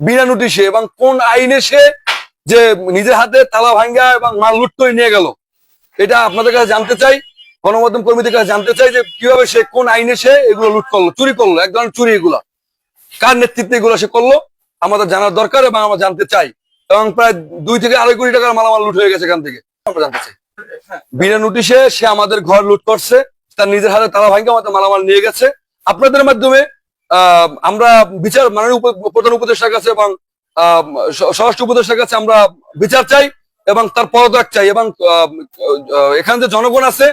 বিনা নোটিশে এবং কোন আইনে সে যে নিজের হাতে তালা ভাঙ্গা এবং মাল লুট করে নিয়ে গেল। এটা আপনাদের কাছে জানতে চাই, গণমাধ্যম কর্মীদের কাছে জানতে চাই যে কীভাবে সে, কোন আইনে সে এগুলো লুট করল, চুরি করল, এক ধরনের চুরি এগুলা। কার নেতৃত্বে এগুলো সে করল, আমাদের জানার দরকার এবং আমরা জানতে চাই। এবং প্রায় দুই থেকে আড়াই কোটি টাকার মালামাল লুট হয়ে গেছে এখান থেকে। আমরা জানতে চাই। বিনা নোটিশে সে আমাদের ঘর লুট করছে, তার নিজের হাতে তালা ভাঙ্গা আমাদের মালামাল নিয়ে গেছে। আপনাদের মাধ্যমে আমরা বিচার, মাননীয় প্রধান উপদেষ্টার কাছে এবং স্বরাষ্ট্র উপদেষ্টার কাছে আমরা বিচার চাই এবং তার পদত্যাগ চাই এবং এখানে যে জনগণ আছে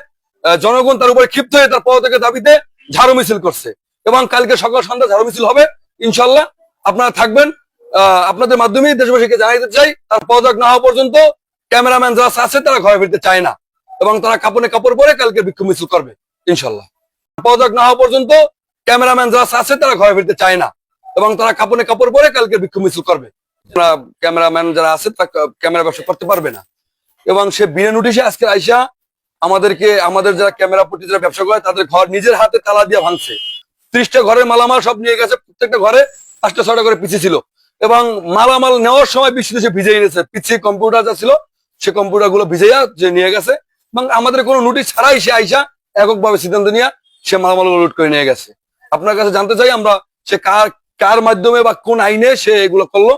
জনগণ তার উপরে ক্ষিপ্ত হয়ে তার পদত্যাগের দাবিতে ঝাড়ু মিছিল করছে এবং কালকে সকাল সন্ধ্যা ঝাড়ু মিছিল হবে ইনশাল্লাহ আপনারা থাকবেন আপনাদের মাধ্যমে দেশবাসীকে জানাইতে চাই, তার পদত্যাগ না হওয়া পর্যন্ত ক্যামেরাম্যান যারা আছে, তারা ঘরে ফিরতে চায় না এবং তারা কাপড়ে কাপড় পরে কালকে বিক্ষোভ মিছিল করবে ইনশাল্লাহ পদত্যাগ না হওয়া পর্যন্ত ক্যামেরাম্যান যারা আছে তারা ঘরে ফিরতে চায় না। এবং তারা কাপড়ে কাপড় পরে কালকে বিক্ষোভ মিছিল করবে। ক্যামেরাম্যান যারা আছে তারা ক্যামেরা ব্যবসা করতে পারবে না। এবং সে বিনা নোটিশে আজকে আইসা আমাদেরকে, আমাদের যারা ক্যামেরা প্রতি যারা ব্যবসা করে, তাদের ঘর নিজের হাতে তালা দিয়ে ভাঙছে। ত্রিশটা ঘরের মালামাল সব নিয়ে গেছে। প্রত্যেকটা ঘরে পাঁচটা, ছয়টা করে পিছিয়ে ছিল। এবং মালামাল নেওয়ার সময় বৃষ্টিতে সে ভিজে এনেছে পিছিয়ে কম্পিউটার যা ছিল, সে কম্পিউটারগুলো ভিজাইয়া যে নিয়ে গেছে। এবং আমাদের কোনো নোটিশ ছাড়াই সে আইসা এককভাবে সিদ্ধান্ত নিয়ে সে মালামাল লুট করে নিয়ে গেছে। আপনার কাছে জানতে চাই আমরা সে কার কার মাধ্যমে বা কোন আইনে সে এগুলো করল?